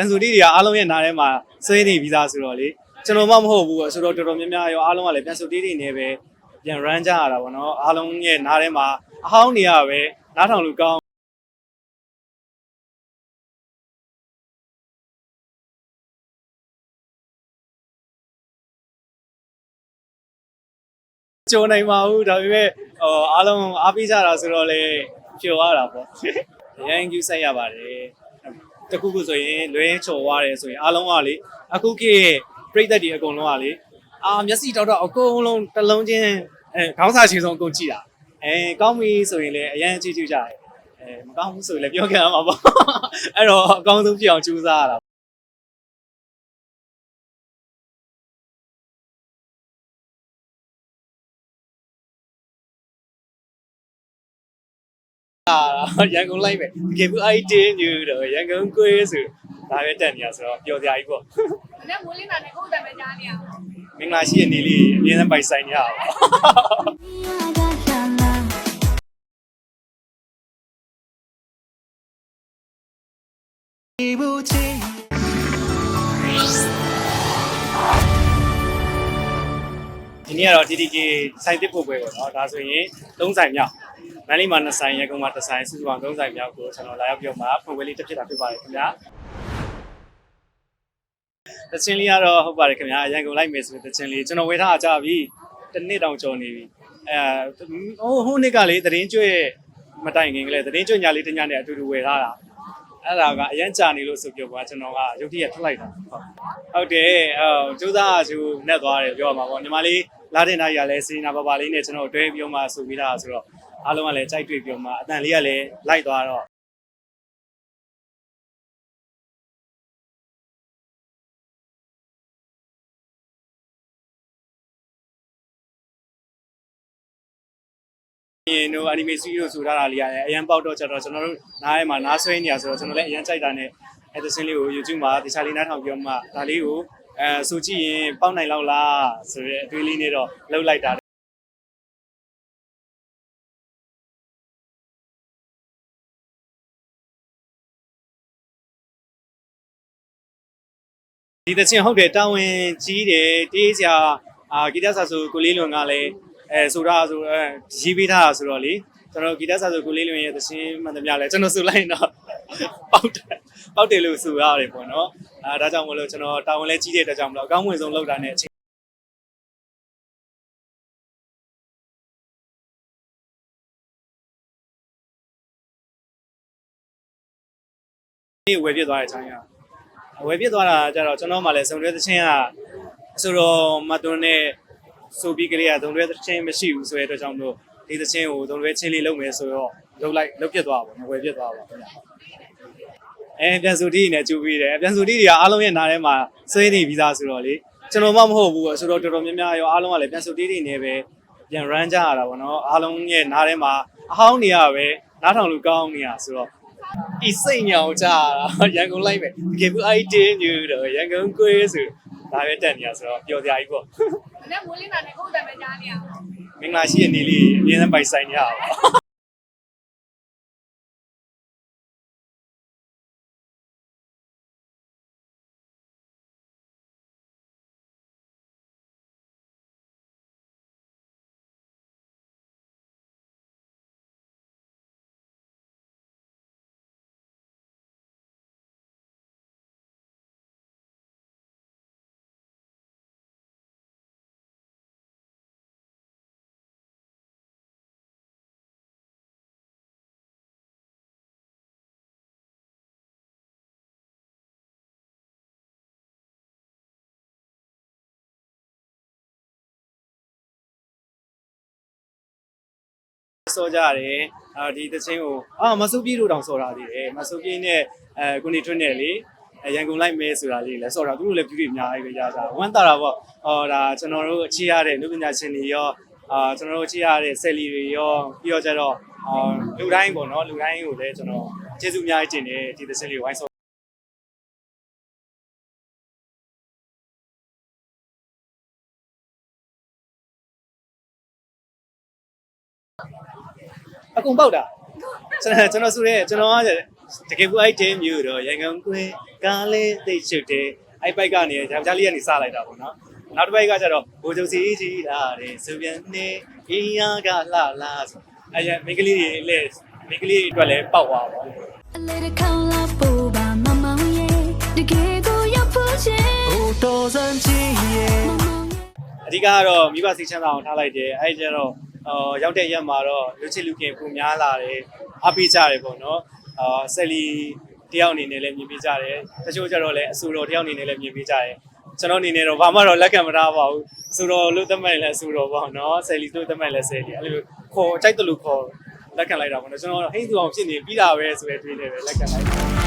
တန်စုတီတွေကအားလုံးရဲ့နားထဲမှာဆွေးနေပြီးသားဆိုတော့လေကျွန်တော်မှမဟုတ်ဘူးဆိုတော့တော်တော်များများရောအားလုံးကလည်းပြန်စုတီတွေနဲ့ပဲပြန် run ကြရတာပေါ့နော်အားလုံးရဲ့နားထဲမှာအဟောင်းနေရပဲနားထောင်လို့ကောင်းကြုံနိုင်ပါဘူးဒါပေမဲ့ဟိုအားလုံးအားပေးကြတာဆိုတော့လေပျော်ရတာပေါ့ရန်ကျူးဆိုင်ရပါတယ် တခုခုဆိုရင်လွဲချော်သွားတယ်ဆိုရင်အားလုံးကလေအခုခေတ်ပြိသက်တွေအကုန်လုံးကလေအာမျက်စိတောက်တော့အကုန်လုံးတစ်လုံးချင်းအဲခေါင်းစာချင်းဆုံးအကုန်ကြည့်တာအဲကောင်းပြီဆိုရင်လည်းအရန်ကြည့်ကြည့်ကြတယ်အဲမကောင်းဘူးဆိုရင်လည်းပြောခံရမှာပေါ့အဲ့တော့အကောင်းဆုံးပြအောင်ကြိုးစားရတာ ရန်ကုန်လိုက်ပဲတကယ်ဘူးအဲ့တင်းညူတော့ရန်ကုန်ကွေးဆိုဒါပဲတက်နေရဆိုတော့ပျော်စရာကြီးပေါ့။နဲ့မိုးလင်းတာနဲ့ကိုယ်တမ်းပဲကြားနေရအောင်မင်္ဂလာရှိတဲ့နေ့လေးအမြဲတမ်းပိုင်ဆိုင်နေရအောင်ဒီနေ့ကတော့ TTK စိုက်တစ်ဖို့ပွဲပေါ့နော်ဒါဆိုရင်၃ဆိုင်မြောက် မန္တလေးမှာ၂ဆိုင်ရန်ကုန်မှာ၁ဆိုင်စုစုပေါင်း၃ဆိုင်မြောက်ကိုကျွန်တော်လာရောက်ပြောမှာဖွင့်ပွဲလေးတစ်ဖြစ်တာဖြစ်ပါတယ်ခင်ဗျာတချင်လေးကတော့ဟုတ်ပါတယ်ခင်ဗျာရန်ကုန်လိုက်မယ်ဆိုရင်တချင်လေးကျွန်တော်ဝယ်ထားကြပြီတစ်နှစ်တောင်ကျော်နေပြီအဲဟိုဟိုနှစ်ကလေသတင်းကျွဲမတိုင်ခင်ကလေးသတင်းကျွဲညာလေးတညနဲ့အတူတူဝယ်ထားတာအဲ့ဒါကအရန်ကြာနေလို့ဆိုပြောပါကျွန်တော်ကရုပ်တရက်ထွက်လိုက်တာဟုတ်ဟုတ်တယ်အော်စူးစမ်းအကျူနဲ့သွားတယ်ပြောရမှာပေါ့ညီမလေးလာတဲ့နိုင်ရလဲစီနာပါပါလေးနဲ့ကျွန်တော်တွဲပြောမှဆိုပြီးသားဆိုတော့ အားလုံးကလည်းကြိုက်တွေ့ပြောမှအတန်လေးကလည်းလိုက်သွားတော့ရင်တို့ anime series တို့ဆိုထားတာလေးရတယ်အရန်ပေါက်တော့ကြတော့ကျွန်တော်တို့နားထဲမှာနားဆွဲနေရဆိုတော့ကျွန်တော်လည်းအရန်ကြိုက်တာနဲ့အဲသစင်းလေးကို YouTube မှာတခြားလေးနားထောင်ပြောမှဒါလေးကိုအဲဆိုကြည့်ရင်ပေါက်နိုင်လောက်လားဆိုရဲအတွေးလေးနဲ့တော့လှုပ်လိုက်တာ ဒီသချင်းဟုတ်တယ်တာဝန်ကြီးတယ်တေးစရာအာဂီတဆာဆိုကိုလေးလွန်ကလည်းအဲဆိုတာဆိုအဲရေးပေးထားတာဆိုတော့လေကျွန်တော်ဂီတဆာဆိုကိုလေးလွန်ရဲ့သချင်းမှန်သမျှလဲကျွန်တော်ဆိုလိုက်ရင်တော့ပေါက်တယ်ပေါက်တယ်လို့ဆိုရတယ်ပေါ့နော်အာဒါကြောင့်မလို့ကျွန်တော်တာဝန်လဲကြီးတဲ့အတွက်ကြောင့်မလို့အကောင်းဝင်ဆုံးလုပ်တာနဲ့အချိန်ဝယ်ပြစ်သွားတဲ့အချိန်က ဝယ်ပြစ်သွားတာကြတော့ကျွန်တော်မှလည်းဇုံတွဲသချင်းကဆိုတော့မတွန်းနဲ့ဆိုပြီးကလေးကဇုံတွဲသချင်းမရှိဘူးဆိုတဲ့အတွက်ကြောင့်မလို့ဒီသချင်းကိုဇုံတွဲချင်းလေးလုပ်မယ်ဆိုတော့လုပ်လိုက်လုပ်ပြစ်သွားပါဘောဝယ်ပြစ်သွားပါခင်ဗျာအဲပြန်စုတီးနဲ့ကြိုးပြီးတယ်ပြန်စုတီးတွေကအားလုံးရဲ့နားထဲမှာဆွေးနေပြီးသားဆိုတော့လေကျွန်တော်မှမဟုတ်ဘူးဆိုတော့တော်တော်များများရောအားလုံးကလည်းပြန်စုတီးတွေနဲ့ပဲပြန် run ကြရတာပေါ့နော်အားလုံးရဲ့နားထဲမှာအဟောင်းနေရပဲနားထောင်လို့ကောင်းနေရဆိုတော့ ဤစိတ်ညောင်ကြတာရန်ကုန်လိုက်ပဲတကယ်ဘူးအဲ့တင်းညူတော့ရန်ကုန်ကွေးဆိုဒါပဲတက်နေရဆိုတော့ပျော်စရာကြီးပေါ့။နဲ့မိုးလင်းတာနဲ့ကိုယ်တမ်းပဲကြားနေရအောင်မင်္ဂလာရှိတဲ့နေ့လေးအမြဲတမ်းပိုင်ဆိုင်နေရအောင် စောကြတယ်အာဒီသချင်းကိုအာမဆူပြေတို့တောင်စောတာသေးတယ်မဆူပြေနဲ့အဲကိုနေထွန်းနဲ့လေရန်ကုန်လိုက်မဲဆိုတာလေးလည်းစောတာသူတို့လည်းပြူတွေအများကြီးပဲရကြဝမ်းတာတာပေါ့ဟောဒါကျွန်တော်တို့အခြေရတဲ့လူပညာရှင်တွေရောအာကျွန်တော်တို့အခြေရတဲ့ဆယ်လီတွေရောပြီးတော့ကျတော့အာလူတိုင်းပေါ့နော်လူတိုင်းကိုလည်းကျွန်တော်ကျေးဇူးအများကြီးတင်တယ်ဒီသချင်းလေးကိုဝိုင်းစော အကုန်ပေါက်တာကျွန်တော်ကျွန်တော်ဆိုရဲကျွန်တော်ကတကယ်ကိုအဲ့တဲမျိုးတော့ရန်ကုန်ကွင်းကားလေးသိပ်ချုပ်တယ်အဲ့ဘိုက်ကနေယောက်ျားလေးကနေစလိုက်တာပေါ့နော်နောက်တစ်ပိုက်ကကျတော့ဘိုးချုပ်စီကြီးလာတယ်ဆိုပြန်နေအင်းရကလှလာဆိုအဲ့ရမိန်းကလေးတွေလဲမိန်းကလေးတွေအတွက်လည်းပေါက်သွားပါအလေးတစ်ခေါက်လာပို့ပါမမောင်ရဲ့တကယ်ကိုရောက်ဖို့ချင်ဟိုတော်စံကြီးရဲ့အဓိကကတော့မိဘစိတ်ချမ်းသာအောင်ထားလိုက်တယ်အဲ့ကျတော့ အော်ရောက်တဲ့ရက်မှာတော့လူချစ်လူခင်ပူများလာတယ်အားပေးကြတယ်ပေါ့နော်အာဆက်လီတယောက်အနေနဲ့လည်းမြင်ပေးကြတယ်တချို့ကျတော့လည်းအဆူတော်တယောက်အနေနဲ့လည်းမြင်ပေးကြတယ်ကျွန်တော်အနေနဲ့တော့ဘာမှတော့လက်ခံမထားပါဘူးအဆူတော်လို့သတ်မှတ်ရင်လည်းအဆူတော်ပေါ့နော်ဆယ်လီလို့သတ်မှတ်လည်းဆယ်လီအဲ့လိုခေါ်ကြိုက်တယ်လို့ခေါ်လက်ခံလိုက်တာပေါ့နော်ကျွန်တော်ဟိန်းသူအောင်ဖြစ်နေပြီးတာပဲဆိုတဲ့တွေးနေပဲလက်ခံလိုက်တာ